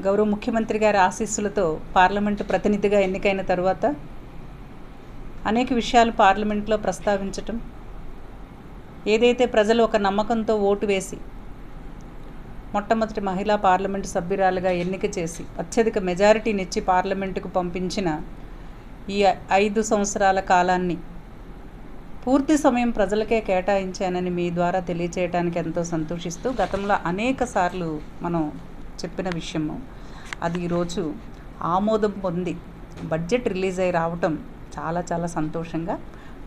గౌరవ ముఖ్యమంత్రి గారి ఆశీస్సులతో పార్లమెంటు ప్రతినిధిగా ఎన్నికైన తర్వాత అనేక విషయాలు పార్లమెంట్లో ప్రస్తావించటం ఏదైతే ప్రజలు ఒక నమ్మకంతో ఓటు వేసి మొట్టమొదటి మహిళా పార్లమెంటు సభ్యురాలుగా ఎన్నిక చేసి అత్యధిక మెజారిటీనిచ్చి పార్లమెంటుకు పంపించిన ఈ ఐదు సంవత్సరాల కాలాన్ని పూర్తి సమయం ప్రజలకే కేటాయించానని మీ ద్వారా తెలియచేయడానికి ఎంతో సంతోషిస్తూ గతంలో అనేక సార్లు మనం చెప్పిన విషయము. అది ఈరోజు ఆమోదం పొంది బడ్జెట్ రిలీజ్ అయి రావటం చాలా చాలా సంతోషంగా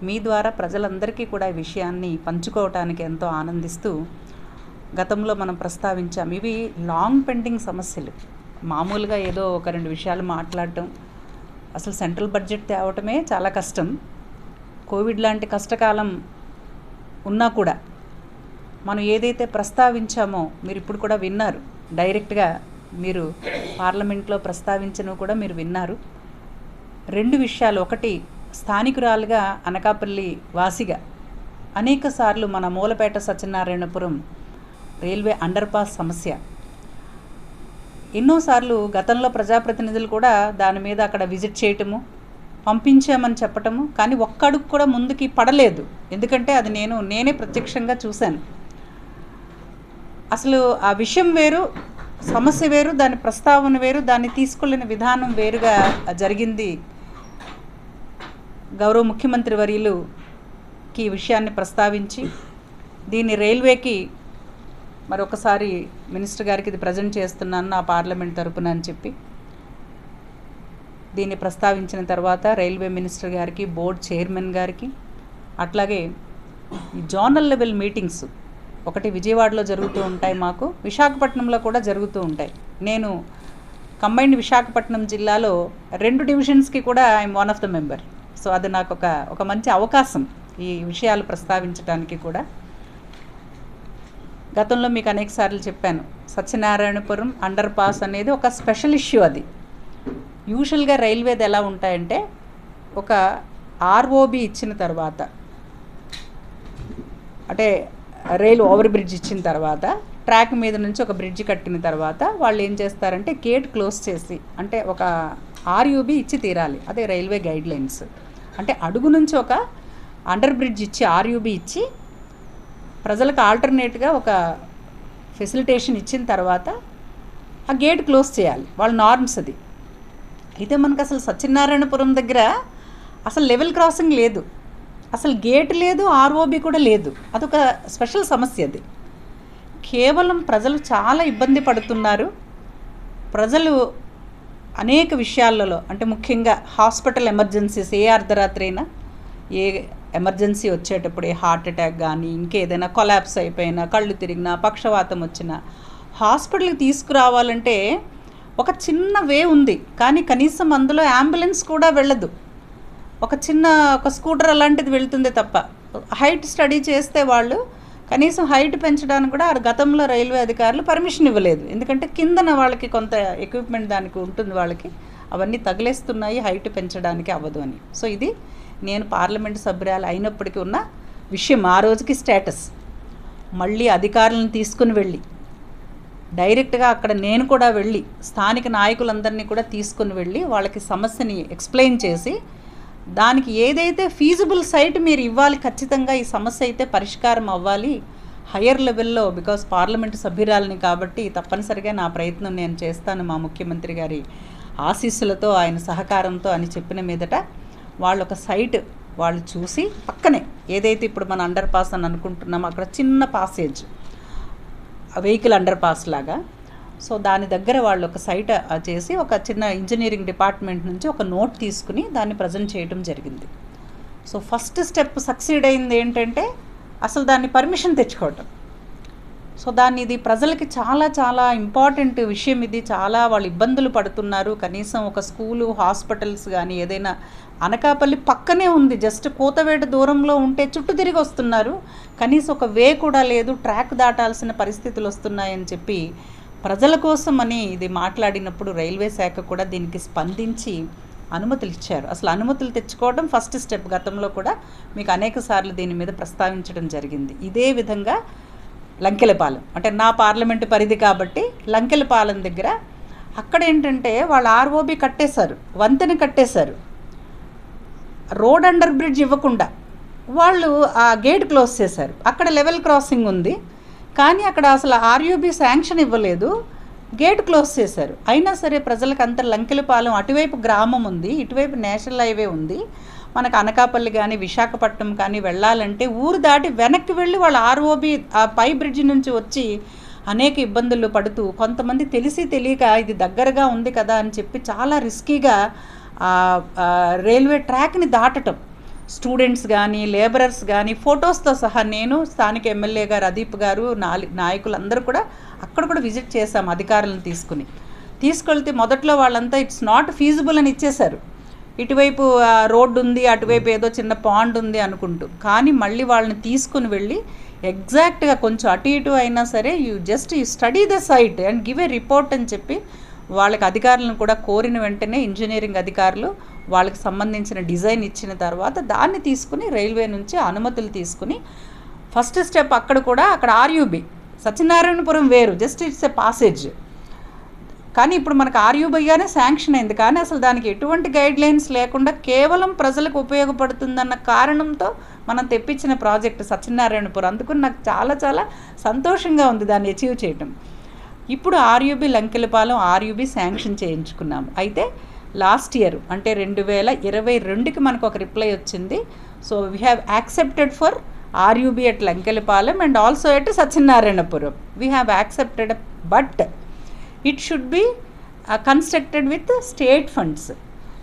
మీ ద్వారా ప్రజలందరికీ కూడా ఈ విషయాన్ని పంచుకోవటానికి ఎంతో ఆనందిస్తూ గతంలో మనం ప్రస్తావించాం. ఇవి లాంగ్ పెండింగ్ సమస్యలు. మామూలుగా ఏదో ఒక రెండు విషయాలు మాట్లాడటం అసలు సెంట్రల్ బడ్జెట్ తేవటమే చాలా కష్టం. కోవిడ్ లాంటి కష్టకాలం ఉన్నా కూడా మనం ఏదైతే ప్రస్తావించామో మీరు ఇప్పుడు కూడా విన్నారు. డైరెక్ట్గా మీరు పార్లమెంట్లో ప్రస్తావించను కూడా మీరు విన్నారు. రెండు విషయాలు. ఒకటి స్థానికురాలుగా అనకాపల్లి వాసిగా అనేక సార్లు మన Mulapeta Satyanarayanapuram railway underpass సమస్య ఎన్నోసార్లు గతంలో ప్రజాప్రతినిధులు కూడా దాని మీద అక్కడ విజిట్ చేయటము పంపించామని చెప్పటము కానీ ఒక్క అడుగు కూడా ముందుకి పడలేదు. ఎందుకంటే అది నేను నేనే ప్రత్యక్షంగా చూశాను. అసలు ఆ విషయం వేరు సమస్య వేరు దాని ప్రస్తావన వేరు దాన్ని తీసుకెళ్ళిన విధానం వేరుగా జరిగింది. గౌరవ ముఖ్యమంత్రి వర్యులుకి ఈ విషయాన్ని ప్రస్తావించి దీన్ని రైల్వేకి మరొకసారి మినిస్టర్ గారికి ఇది ప్రజెంట్ చేస్తున్నాను నా పార్లమెంట్ తరపున అని చెప్పి దీన్ని ప్రస్తావించిన తర్వాత రైల్వే మినిస్టర్ గారికి బోర్డ్ చైర్మన్ గారికి అట్లాగే జోనల్ లెవెల్ మీటింగ్స్ ఒకటి విజయవాడలో జరుగుతూ ఉంటాయి మాకు. విశాఖపట్నంలో కూడా జరుగుతూ ఉంటాయి. నేను కంబైన్డ్ విశాఖపట్నం జిల్లాలో రెండు డివిజన్స్కి కూడా I'm one of the member. So అది నాకు ఒక ఒక మంచి అవకాశం ఈ విషయాలు ప్రస్తావించడానికి కూడా. గతంలో మీకు అనేక సార్లు చెప్పాను సత్యనారాయణపురం అండర్ పాస్ అనేది ఒక స్పెషల్ ఇష్యూ అది. యూజువల్గా రైల్వేది ఎలా ఉంటాయంటే ఒక ఆర్ఓబి ఇచ్చిన తర్వాత అంటే రైలు ఓవర్ బ్రిడ్జ్ ఇచ్చిన తర్వాత ట్రాక్ మీద నుంచి ఒక బ్రిడ్జ్ కట్టిన తర్వాత వాళ్ళు ఏం చేస్తారంటే గేట్ క్లోజ్ చేసి అంటే ఒక ఆర్యూబీ ఇచ్చి తీరాలి. అదే రైల్వే గైడ్ లైన్స్ అంటే అడుగు నుంచి ఒక అండర్ బ్రిడ్జ్ ఇచ్చి ఆర్యూబీ ఇచ్చి ప్రజలకు ఆల్టర్నేట్గా ఒక ఫెసిలిటేషన్ ఇచ్చిన తర్వాత ఆ గేట్ క్లోజ్ చేయాలి. వాళ్ళ నార్మ్స్ అది. అయితే మనకు అసలు సత్యనారాయణపురం దగ్గర అసలు లెవెల్ క్రాసింగ్ లేదు. అసలు గేట్ లేదు ఆర్ఓబి కూడా లేదు. అదొక స్పెషల్ సమస్య అది. కేవలం ప్రజలు చాలా ఇబ్బంది పడుతున్నారు. ప్రజలు అనేక విషయాలలో అంటే ముఖ్యంగా హాస్పిటల్ ఎమర్జెన్సీస్ ఏ అర్ధరాత్రి అయినా ఏ ఎమర్జెన్సీ వచ్చేటప్పుడు ఏ హార్ట్ అటాక్ కానీ ఇంకేదైనా కొలాప్స్ అయిపోయినా కళ్ళు తిరిగినా పక్షవాతం వచ్చినా హాస్పిటల్కి తీసుకురావాలంటే ఒక చిన్న వే ఉంది. కానీ కనీసం అందులో అంబులెన్స్ కూడా వెళ్ళదు. ఒక చిన్న ఒక స్కూటర్ అలాంటిది వెళ్తుంది తప్ప. హైట్ స్టడీ చేస్తే వాళ్ళు కనీసం హైట్ పెంచడానికి కూడా ఆ గతంలో రైల్వే అధికారులు పర్మిషన్ ఇవ్వలేదు. ఎందుకంటే కిందన వాళ్ళకి కొంత ఎక్విప్మెంట్ దానికి ఉంటుంది వాళ్ళకి. అవన్నీ తగిలేస్తున్నాయి హైట్ పెంచడానికి అవ్వదు అని. సో ఇది నేను పార్లమెంట్ సభ్యురాలు అయినప్పటికీ ఉన్న విషయం ఆ రోజుకి స్టేటస్. మళ్ళీ అధికారులను తీసుకుని వెళ్ళి డైరెక్ట్గా అక్కడ నేను కూడా వెళ్ళి స్థానిక నాయకులందరినీ కూడా తీసుకుని వెళ్ళి వాళ్ళకి సమస్యని ఎక్స్ప్లెయిన్ చేసి దానికి ఏదైతే ఫీజిబుల్ సైట్ మీరు ఇవ్వాలి ఖచ్చితంగా ఈ సమస్య అయితే పరిష్కారం అవ్వాలి హయ్యర్ లెవెల్లో బికాస్ పార్లమెంటు సభ్యురాలని కాబట్టి తప్పనిసరిగా నా ప్రయత్నం నేను చేస్తాను మా ముఖ్యమంత్రి గారి ఆశీస్సులతో ఆయన సహకారంతో అని చెప్పిన మీదట వాళ్ళు ఒక సైట్ వాళ్ళు చూసి పక్కనే ఏదైతే ఇప్పుడు మన అండర్ పాస్ అని అనుకుంటున్నామో అక్కడ చిన్న పాసేజ్ వెహికల్ అండర్ పాస్ లాగా సో దాని దగ్గర వాళ్ళు ఒక సైట్ చేసి ఒక చిన్న ఇంజనీరింగ్ డిపార్ట్మెంట్ నుంచి ఒక నోట్ తీసుకుని దాన్ని ప్రజెంట్ చేయడం జరిగింది. సో ఫస్ట్ స్టెప్ సక్సీడ్ అయింది ఏంటంటే అసలు దాన్ని పర్మిషన్ తెచ్చుకోవటం. సో దాన్ని ఇది ప్రజలకి చాలా చాలా ఇంపార్టెంట్ విషయం ఇది. చాలా వాళ్ళు ఇబ్బందులు పడుతున్నారు. కనీసం ఒక స్కూలు హాస్పిటల్స్ కానీ ఏదైనా అనకాపల్లి పక్కనే ఉంది. జస్ట్ కోతవేట దూరంలో ఉంటే చుట్టూ తిరిగి వస్తున్నారు. కనీసం ఒక వే కూడా లేదు. ట్రాక్ దాటాల్సిన పరిస్థితులు వస్తున్నాయని చెప్పి ప్రజల కోసం అని ఇది మాట్లాడినప్పుడు రైల్వే శాఖ కూడా దీనికి స్పందించి అనుమతులు ఇచ్చారు. అసలు అనుమతులు తెచ్చుకోవడం ఫస్ట్ స్టెప్. గతంలో కూడా మీకు అనేక సార్లు దీని మీద ప్రస్తావించడం జరిగింది. ఇదే విధంగా లంకెలపాలెం. అంటే నా పార్లమెంటు పరిధి కాబట్టి లంకెలపాలెం దగ్గర అక్కడ ఏంటంటే వాళ్ళు ఆర్ఓబి కట్టేశారు. వంతెన కట్టేశారు. రోడ్ అండర్ బ్రిడ్జ్ ఇవ్వకుండా వాళ్ళు ఆ గేట్ క్లోజ్ చేశారు. అక్కడ లెవెల్ క్రాసింగ్ ఉంది. కానీ అక్కడ అసలు ఆర్యూబీ శాంక్షన్ ఇవ్వలేదు. గేట్ క్లోజ్ చేశారు. అయినా సరే ప్రజలకు అంత లంకెలపాలెం అటువైపు గ్రామం ఉంది ఇటువైపు నేషనల్ హైవే ఉంది. మనకు అనకాపల్లి కానీ విశాఖపట్నం కానీ వెళ్ళాలంటే ఊరు దాటి వెనక్కి వెళ్ళి వాళ్ళు ఆర్ఓబి ఆ పై బ్రిడ్జ్ నుంచి వచ్చి అనేక ఇబ్బందులు పడుతూ కొంతమంది తెలిసి తెలియక ఇది దగ్గరగా ఉంది కదా అని చెప్పి చాలా రిస్కీగా రైల్వే ట్రాక్ని దాటటం. స్టూడెంట్స్ కానీ లేబరర్స్ కానీ ఫొటోస్తో సహా నేను స్థానిక ఎమ్మెల్యే గారు అదీప్ గారు నాలి నాయకులు అందరూ కూడా అక్కడ కూడా విజిట్ చేశాము అధికారులను తీసుకుని. తీసుకెళ్తే మొదట్లో వాళ్ళంతా ఇట్స్ నాట్ ఫీజిబుల్ అని ఇచ్చేశారు. ఇటువైపు ఆ, రోడ్డు ఉంది అటువైపు ఏదో చిన్న పాండ్ ఉంది అనుకుంటూ. కానీ మళ్ళీ వాళ్ళని తీసుకుని వెళ్ళి ఎగ్జాక్ట్గా కొంచెం అటు ఇటు అయినా సరే you just you study the site and give a report అని చెప్పి వాళ్ళకి అధికారులను కూడా కోరిన వెంటనే ఇంజనీరింగ్ అధికారులు వాళ్ళకి సంబంధించిన డిజైన్ ఇచ్చిన తర్వాత దాన్ని తీసుకుని రైల్వే నుంచి అనుమతులు తీసుకుని ఫస్ట్ స్టెప్ అక్కడ కూడా అక్కడ ఆర్యూబి సత్యనారాయణపురం వేరు జస్ట్ ఇట్స్ ఎ పాసేజ్ కానీ ఇప్పుడు మనకు ఆర్యూబీగానే శాంక్షన్ అయింది. కానీ అసలు దానికి ఎటువంటి గైడ్ లైన్స్ లేకుండా కేవలం ప్రజలకు ఉపయోగపడుతుందన్న కారణంతో మనం తెప్పించిన ప్రాజెక్ట్ సత్యనారాయణపురం. అందుకు నాకు చాలా చాలా సంతోషంగా ఉంది దాన్ని అచీవ్ చేయటం. ఇప్పుడు ఆర్యూబీ లంకెలపాలెం ఆర్యూబీ శాంక్షన్ చేయించుకున్నాము. అయితే లాస్ట్ ఇయర్ అంటే రెండు వేల ఇరవై రెండుకి మనకు ఒక రిప్లై వచ్చింది. So we have accepted for RUB at Lankelapalem and also at Satyanarayanapuram we have accepted but it should be constructed with state funds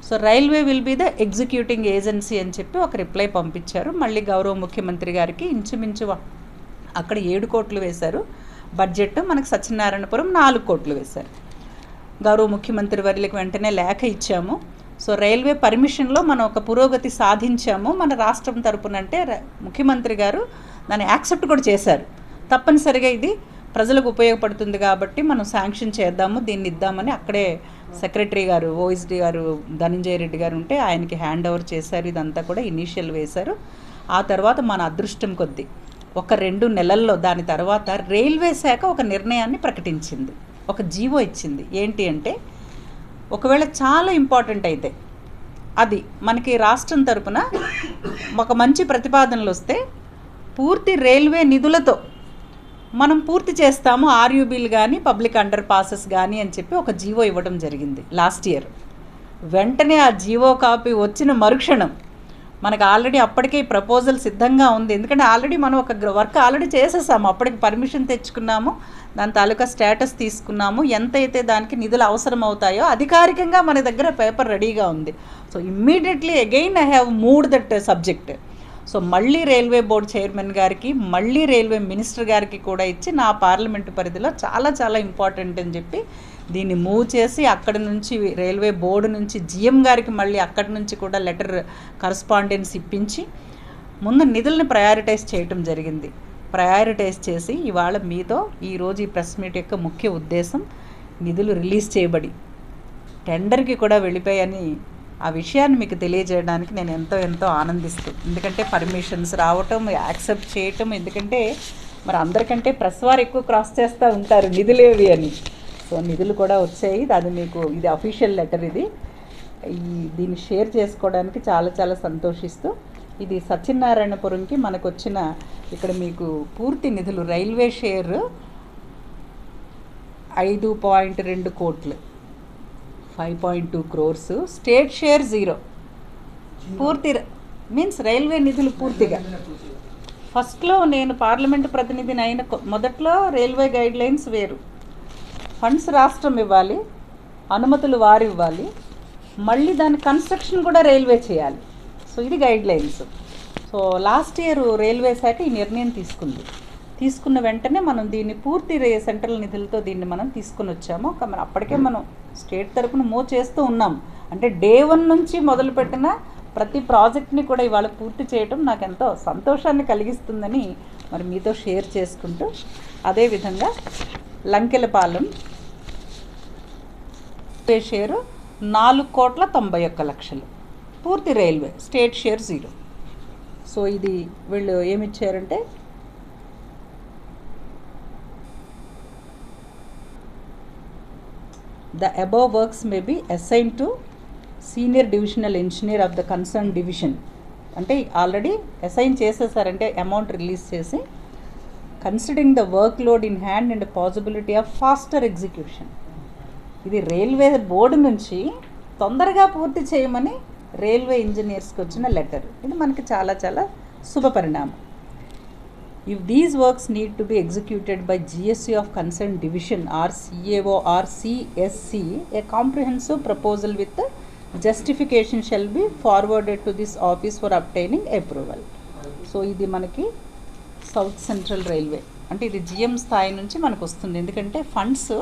so railway will be the executing agency అని చెప్పి ఒక reply పంపించారు. మళ్ళీ గౌరవ ముఖ్యమంత్రి గారికి ఇంచుమించు అక్కడ ఏడు కోట్లు వేశారు. బడ్జెట్ మనకు సత్యనారాయణపురం నాలుగు కోట్లు వేశారు. గౌరవ ముఖ్యమంత్రి వర్యులకు వెంటనే లేఖ ఇచ్చాము. సో రైల్వే పర్మిషన్లో మనం ఒక పురోగతి సాధించాము. మన రాష్ట్రం తరపున అంటే ముఖ్యమంత్రి గారు దాన్ని యాక్సెప్ట్ కూడా చేశారు. తప్పనిసరిగా ఇది ప్రజలకు ఉపయోగపడుతుంది కాబట్టి మనం శాంక్షన్ చేద్దాము దీన్ని ఇద్దామని అక్కడే సెక్రటరీ గారు ఓఎస్డి గారు ధనంజయ రెడ్డి గారు ఉంటే ఆయనకి హ్యాండ్ ఓవర్ చేశారు. ఇదంతా కూడా ఇనీషియల్ వేశారు. ఆ తర్వాత మన అదృష్టం కొద్దీ ఒక రెండు నెలల్లో దాని తర్వాత రైల్వే శాఖ ఒక నిర్ణయాన్ని ప్రకటించింది. ఒక జీవో ఇచ్చింది. ఏంటి అంటే ఒకవేళ చాలా ఇంపార్టెంట్ అయితే అది మనకి రాష్ట్రం తరపున ఒక మంచి ప్రతిపాదనలు వస్తే పూర్తి రైల్వే నిధులతో మనం పూర్తి చేస్తాము ఆర్యూబీలు కానీ పబ్లిక్ అండర్ పాసెస్ కానీ అని చెప్పి ఒక జీవో ఇవ్వడం జరిగింది లాస్ట్ ఇయర్. వెంటనే ఆ జీవో కాపీ వచ్చిన మరుక్షణం మనకు ఆల్రెడీ అప్పటికే ఈ ప్రపోజల్ సిద్ధంగా ఉంది. ఎందుకంటే ఆల్రెడీ మనం ఒక వర్క్ ఆల్రెడీ చేసేసాము. అప్పటికి పర్మిషన్ తెచ్చుకున్నాము. దాని తాలూకా స్టేటస్ తీసుకున్నాము. ఎంతైతే దానికి నిధులు అవసరం అవుతాయో అధికారికంగా మన దగ్గర పేపర్ రెడీగా ఉంది. So immediately again I have moved that subject. So మళ్ళీ రైల్వే బోర్డు చైర్మన్ గారికి మళ్ళీ రైల్వే మినిస్టర్ గారికి కూడా ఇచ్చి నా పార్లమెంటు పరిధిలో చాలా చాలా ఇంపార్టెంట్ అని చెప్పి దీన్ని మూవ్ చేసి అక్కడి నుంచి రైల్వే బోర్డు నుంచి జిఎం గారికి మళ్ళీ అక్కడి నుంచి కూడా లెటర్ కరస్పాండెన్స్ ఇప్పించి ముందు నిధుల్ని ప్రయారిటైజ్ చేయటం జరిగింది. ప్రయారిటైజ్ చేసి ఇవాళ మీతో ఈరోజు ఈ ప్రెస్ మీట్ యొక్క ముఖ్య ఉద్దేశం నిధులు రిలీజ్ చేయబడి టెండర్కి కూడా వెళ్ళిపోయాయని ఆ విషయాన్ని మీకు తెలియజేయడానికి నేను ఎంతో ఎంతో ఆనందిస్తూ ఎందుకంటే పర్మిషన్స్ రావటం యాక్సెప్ట్ చేయటం ఎందుకంటే మరి అందరికంటే ప్రెస్ వారు ఎక్కువ క్రాస్ చేస్తూ ఉంటారు నిధులేవి అని. సో నిధులు కూడా వచ్చాయి. అది మీకు ఇది అఫీషియల్ లెటర్ ఇది. ఈ దీన్ని షేర్ చేసుకోవడానికి చాలా చాలా సంతోషిస్తూ ఇది సత్యనారాయణపురంకి మనకు వచ్చిన ఇక్కడ మీకు పూర్తి నిధులు రైల్వే షేర్ ఐదు పాయింట్ రెండు కోట్లు five point two crores state share zero పూర్తి మీన్స్ రైల్వే నిధులు పూర్తిగా. ఫస్ట్లో నేను పార్లమెంటు ప్రతినిధిని అయిన మొదట్లో రైల్వే గైడ్ లైన్స్ వేరు. ఫండ్స్ రాష్ట్రం ఇవ్వాలి అనుమతులు వారు ఇవ్వాలి మళ్ళీ దాని కన్స్ట్రక్షన్ కూడా రైల్వే చేయాలి. సో ఇది guidelines so last year railway శాఖ ఈ నిర్ణయం తీసుకుంది. తీసుకున్న వెంటనే మనం దీన్ని పూర్తి రే సెంట్రల్ నిధులతో దీన్ని మనం తీసుకుని వచ్చాము. ఒక మరి అప్పటికే మనం స్టేట్ తరపున మూవ్ చేస్తూ ఉన్నాం. అంటే డే వన్ నుంచి మొదలుపెట్టిన ప్రతి ప్రాజెక్ట్ని కూడా ఇవాళ పూర్తి చేయటం నాకు ఎంతో సంతోషాన్ని కలిగిస్తుందని మరి మీతో షేర్ చేసుకుంటూ అదేవిధంగా లంకెలపాలెం. రైల్వే షేరు నాలుగు కోట్ల తొంభై ఒక్క లక్షలు. పూర్తి railway state share zero. So ఇది వీళ్ళు ఏమిచ్చారంటే the above works may be assign to senior divisional engineer of the concern division. అంటే ఆల్రెడీ అసైన్ చేసేసారంటే అమౌంట్ రిలీజ్ చేసి considering the work load in hand and possibility of faster execution ఇది railway board నుంచి తొందరగా పూర్తి చేయమని railway ఇంజనీర్స్కి వచ్చిన letter ఇది మనకి చాలా చాలా శుభ పరిణామం. If these works need to be executed by GSC of concern division or CAO or CSC a comprehensive proposal with justification shall be forwarded to this office for obtaining approval so ఇది మనకి south central railway. అంటే ఇది GM స్థాయి నుంచి మనకు వస్తుంది. ఎందుకంటే funds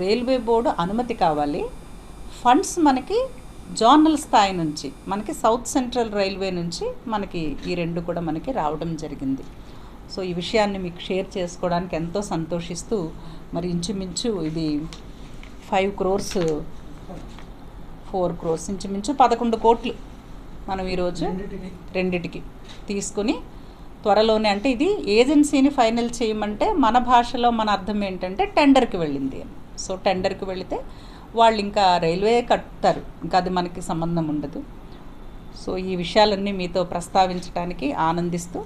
railway board అనుమతి కావాలి. ఫండ్స్ మనకి జోనల్ స్థాయి నుంచి మనకి సౌత్ సెంట్రల్ రైల్వే నుంచి మనకి ఈ రెండు కూడా మనకి రావడం జరిగింది. సో ఈ విషయాన్ని మీకు షేర్ చేసుకోవడానికి ఎంతో సంతోషిస్తూ మరి ఇంచుమించు ఇది ఫైవ్ క్రోర్స్ ఫోర్ క్రోర్స్ ఇంచుమించు పదకొండు కోట్లు మనం ఈరోజు రెండిటికి. తీసుకుని త్వరలోనే అంటే ఇది ఏజెన్సీని ఫైనల్ చేయమంటే మన భాషలో మన అర్థం ఏంటంటే టెండర్కి వెళ్ళింది. అని సో టెండర్కి వెళితే వాళ్ళు ఇంకా రైల్వే కట్టుతారు ఇంకా అది మనకి సంబంధం ఉండదు. సో ఈ విషయాలన్నీ మీతో ప్రస్తావించడానికి ఆనందిస్తూ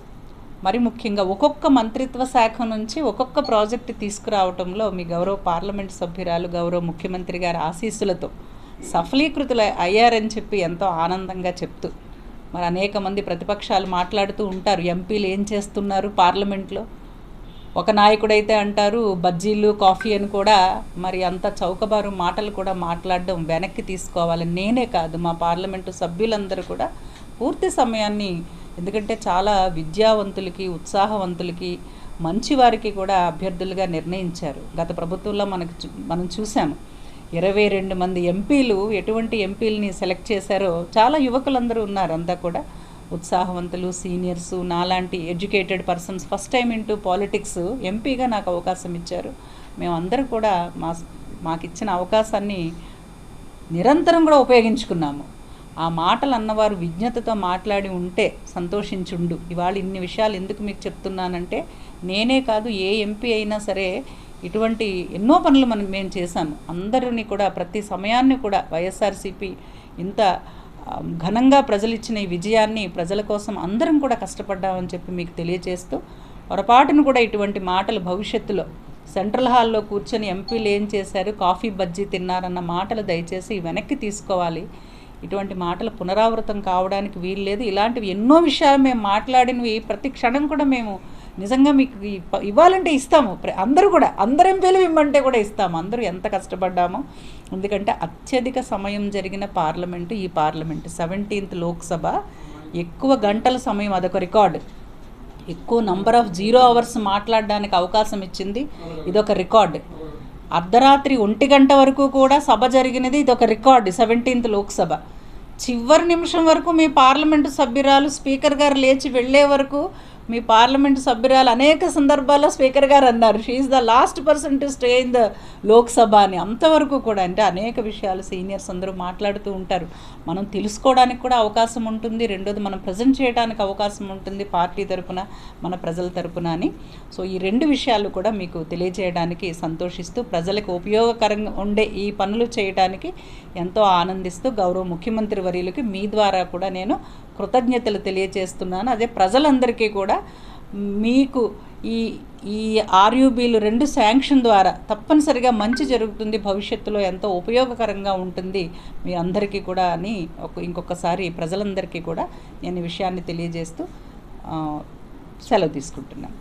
మరి ముఖ్యంగా ఒక్కొక్క మంత్రిత్వ శాఖ నుంచి ఒక్కొక్క ప్రాజెక్ట్ తీసుకురావటంలో మీ గౌరవ పార్లమెంట్ సభ్యురాలు గౌరవ ముఖ్యమంత్రి గారి ఆశీస్సులతో సఫలీకృతులు అయ్యారని చెప్పి ఎంతో ఆనందంగా చెప్తూ మరి అనేక మంది ప్రతిపక్షాలు మాట్లాడుతూ ఉంటారు. ఎంపీలు ఏం చేస్తున్నారు పార్లమెంట్లో? ఒక నాయకుడైతే అంటారు బజ్జీలు కాఫీ అని కూడా మరి అంత చౌకబారు మాటలు కూడా మాట్లాడడం వెనక్కి తీసుకోవాలి. నేనే కాదు మా పార్లమెంటు సభ్యులందరూ కూడా పూర్తి సమయాన్ని ఎందుకంటే చాలా విద్యావంతులకి ఉత్సాహవంతులకి మంచి వారికి కూడా అభ్యర్థులుగా నిర్ణయించారు. గత ప్రభుత్వంలో మనకు చూ- మనం చూసాము ఇరవై రెండు మంది ఎంపీలు ఎటువంటి ఎంపీలని సెలెక్ట్ చేశారో చాలా యువకులందరూ ఉన్నారు అంతా కూడా. ఉత్సాహవంతులు సీనియర్స్ నాలాంటి educated persons first time into politics ఎంపీగా నాకు అవకాశం ఇచ్చారు. మేమందరం కూడా మా మాకు ఇచ్చిన అవకాశాన్ని నిరంతరం కూడా ఉపయోగించుకున్నాము. ఆ మాటలు అన్నవారు విజ్ఞతతో మాట్లాడి ఉంటే సంతోషించుండు. ఇవాళ ఇన్ని విషయాలు ఎందుకు మీకు చెప్తున్నానంటే నేనే కాదు ఏ ఎంపీ అయినా సరే ఇటువంటి ఎన్నో పనులు మనం మేము చేశాము. అందరిని కూడా ప్రతి సమయాన్ని కూడా వైఎస్ఆర్సీపీ ఇంత ఘనంగా ప్రజలు ఇచ్చిన ఈ విజయాన్ని ప్రజల కోసం అందరం కూడా కష్టపడ్డామని చెప్పి మీకు తెలియజేస్తూ పొరపాటును కూడా ఇటువంటి మాటలు భవిష్యత్తులో సెంట్రల్ హాల్లో కూర్చొని ఎంపీలు ఏం చేశారు కాఫీ బజ్జీ తిన్నారన్న మాటలు దయచేసి వెనక్కి తీసుకోవాలి. ఇటువంటి మాటలు పునరావృతం కావడానికి వీలు లేదు ఇలాంటివి ఎన్నో విషయాలు మేము మాట్లాడినవి ప్రతి క్షణం కూడా మేము నిజంగా మీకు ఇవ్వాలంటే ఇస్తాము. అందరూ కూడా అందరం ఎంపీలు ఇమ్మంటే కూడా ఇస్తాము. అందరూ ఎంత కష్టపడ్డామో. ఎందుకంటే అత్యధిక సమయం జరిగిన పార్లమెంటు ఈ పార్లమెంటు. సెవెంటీన్త్ లోక్సభ ఎక్కువ గంటల సమయం అదొక రికార్డు. ఎక్కువ నంబర్ ఆఫ్ జీరో అవర్స్ మాట్లాడడానికి అవకాశం ఇచ్చింది ఇదొక రికార్డ్. అర్ధరాత్రి ఒంటి గంట వరకు కూడా సభ జరిగినది ఇదొక రికార్డు సెవెంటీన్త్ లోక్సభ. చివరి నిమిషం వరకు మీ పార్లమెంటు సభ్యురాలు స్పీకర్ గారు లేచి వెళ్ళే వరకు మీ పార్లమెంట్ సభ్యురాలు అనేక సందర్భాల్లో స్పీకర్ గారు అన్నారు. She the last person to stay in the Lok Sabha అని అంతవరకు కూడా అంటే అనేక విషయాలు సీనియర్స్ అందరూ మాట్లాడుతూ ఉంటారు. మనం తెలుసుకోవడానికి కూడా అవకాశం ఉంటుంది. రెండోది మనం ప్రజెంట్ చేయడానికి అవకాశం ఉంటుంది పార్టీ తరపున మన ప్రజల తరపున అని. సో ఈ రెండు విషయాలు కూడా మీకు తెలియజేయడానికి సంతోషిస్తూ ప్రజలకు ఉపయోగకరంగా ఉండే ఈ పనులు చేయడానికి ఎంతో ఆనందిస్తూ గౌరవ ముఖ్యమంత్రి వర్యులకి మీ ద్వారా కూడా నేను కృతజ్ఞతలు తెలియజేస్తున్నాను అదే ప్రజలందరికీ కూడా మీకు ఈ ఈ ఆర్యూబీలు రెండు శాంక్షన్ ద్వారా తప్పనిసరిగా మంచి జరుగుతుంది భవిష్యత్తులో ఎంతో ఉపయోగకరంగా ఉంటుంది మీ అందరికీ కూడా అని ఒక ఇంకొకసారి ప్రజలందరికీ కూడా నేను ఈ విషయాన్ని తెలియజేస్తూ సెలవు తీసుకుంటున్నాను.